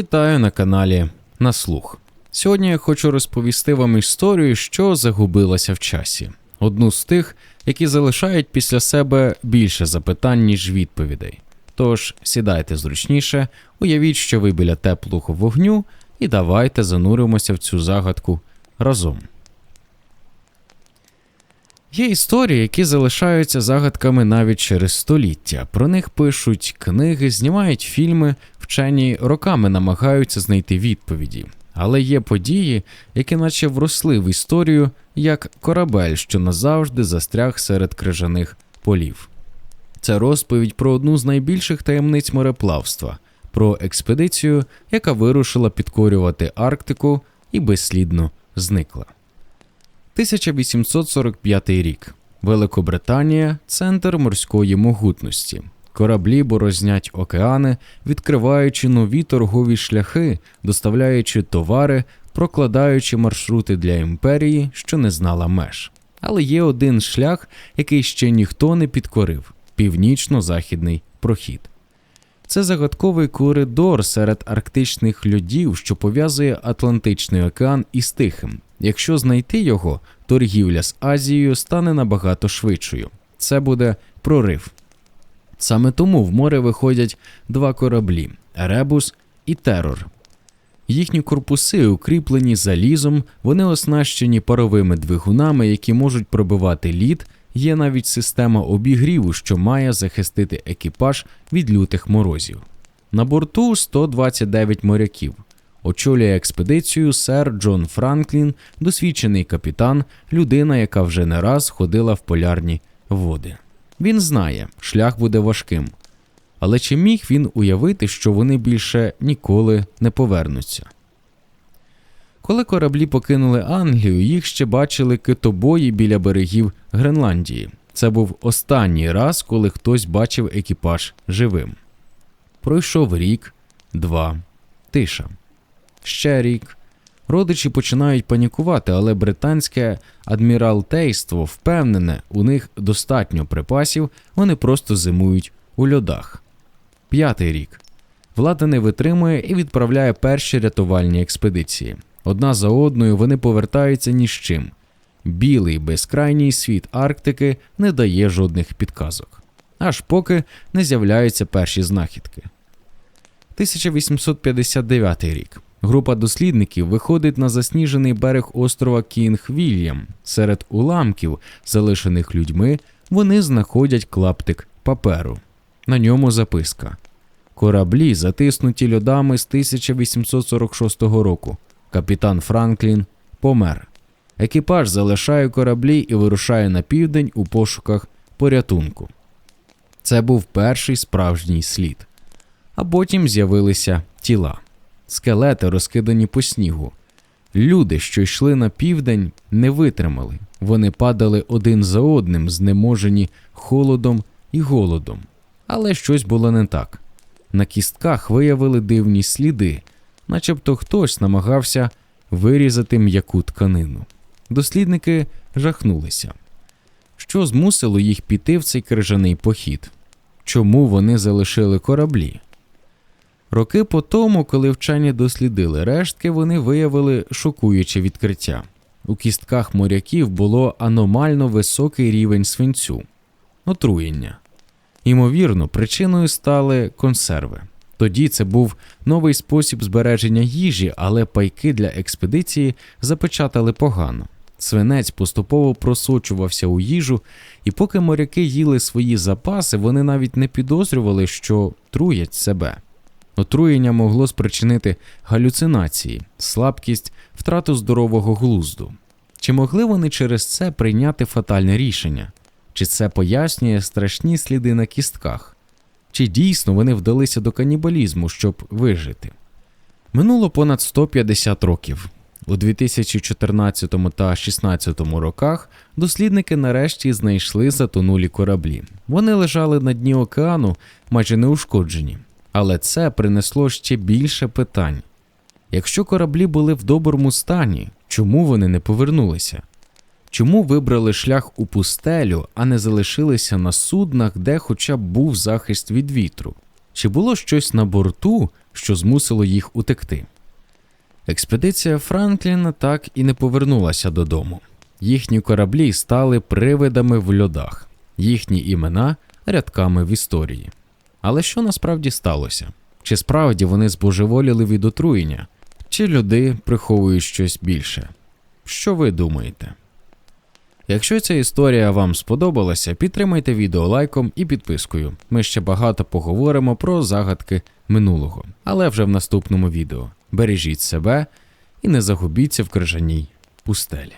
Вітаю на каналі На слух. Сьогодні я хочу розповісти вам історію, що загубилася в часі. Одну з тих, які залишають після себе більше запитань, ніж відповідей. Тож сідайте зручніше, уявіть, що ви біля теплого вогню, і давайте зануримося в цю загадку разом. Є історії, які залишаються загадками навіть через століття. Про них пишуть книги, знімають фільми, вчені роками намагаються знайти відповіді. Але є події, які наче вросли в історію, як корабель, що назавжди застряг серед крижаних полів. Це розповідь про одну з найбільших таємниць мореплавства, про експедицію, яка вирушила підкорювати Арктику і безслідно зникла. 1845 рік. Великобританія центр морської могутності. Кораблі борознять океани, відкриваючи нові торгові шляхи, доставляючи товари, прокладаючи маршрути для імперії, що не знала меж. Але є один шлях, який ще ніхто не підкорив північно-західний прохід. Це загадковий коридор серед арктичних льодів, що пов'язує Атлантичний океан із Тихим. Якщо знайти його, торгівля з Азією стане набагато швидшою. Це буде прорив. Саме тому в море виходять два кораблі Еребус і Терор. Їхні корпуси укріплені залізом, вони оснащені паровими двигунами, які можуть пробивати лід. Є навіть система обігріву, що має захистити екіпаж від лютих морозів. На борту 129 моряків. Очолює експедицію сер Джон Франклін, досвідчений капітан, людина, яка вже не раз ходила в полярні води. Він знає, шлях буде важким. Але чи міг він уявити, що вони більше ніколи не повернуться? Коли кораблі покинули Англію, їх ще бачили китобої біля берегів Гренландії. Це був останній раз, коли хтось бачив екіпаж живим. Пройшов рік, два, тиша. Ще рік. Родичі починають панікувати, але британське адміралтейство впевнене, у них достатньо припасів, вони просто зимують у льодах. П'ятий рік. Влада не витримує і відправляє перші рятувальні експедиції. Одна за одною вони повертаються ні з чим. Білий безкрайній світ Арктики не дає жодних підказок, аж поки не з'являються перші знахідки. 1859 рік. Група дослідників виходить на засніжений берег острова Кінг Вільям. Серед уламків, залишених людьми, вони знаходять клаптик паперу. На ньому записка: Кораблі затиснуті льодами з 1846 року. Капітан Франклін помер. Екіпаж залишає кораблі і вирушає на південь у пошуках порятунку. Це був перший справжній слід. А потім з'явилися тіла, скелети, розкидані по снігу. Люди, що йшли на південь, не витримали. Вони падали один за одним, знеможені холодом і голодом. Але щось було не так. На кістках виявили дивні сліди, начебто хтось намагався вирізати м'яку тканину. Дослідники жахнулися. Що змусило їх піти в цей крижаний похід? Чому вони залишили кораблі? Роки по тому, коли вчені дослідили рештки, вони виявили шокуюче відкриття. У кістках моряків було аномально високий рівень свинцю, отруєння. Ймовірно, причиною стали консерви. Тоді це був новий спосіб збереження їжі, але пайки для експедиції запечатали погано. Свинець поступово просочувався у їжу, і поки моряки їли свої запаси, вони навіть не підозрювали, що труять себе. Отруєння могло спричинити галюцинації, слабкість, втрату здорового глузду. Чи могли вони через це прийняти фатальне рішення? Чи це пояснює страшні сліди на кістках? Чи дійсно вони вдалися до канібалізму, щоб вижити? Минуло понад 150 років. У 2014 та 2016 роках дослідники нарешті знайшли затонулі кораблі. Вони лежали на дні океану, майже неушкоджені. Але це принесло ще більше питань. Якщо кораблі були в доброму стані, чому вони не повернулися? Чому вибрали шлях у пустелю, а не залишилися на суднах, де хоча б був захист від вітру? Чи було щось на борту, що змусило їх утекти. Експедиція Франкліна так і не повернулася додому. Їхні кораблі стали привидами в льодах, їхні імена рядками в історії. Але що насправді сталося? Чи справді вони збожеволіли від отруєння, чи люди приховують щось більше? Що ви думаєте? Якщо ця історія вам сподобалася, підтримайте відео лайком і підпискою. Ми ще багато поговоримо про загадки минулого, але вже в наступному відео. Бережіть себе і не загубіться в крижаній пустелі.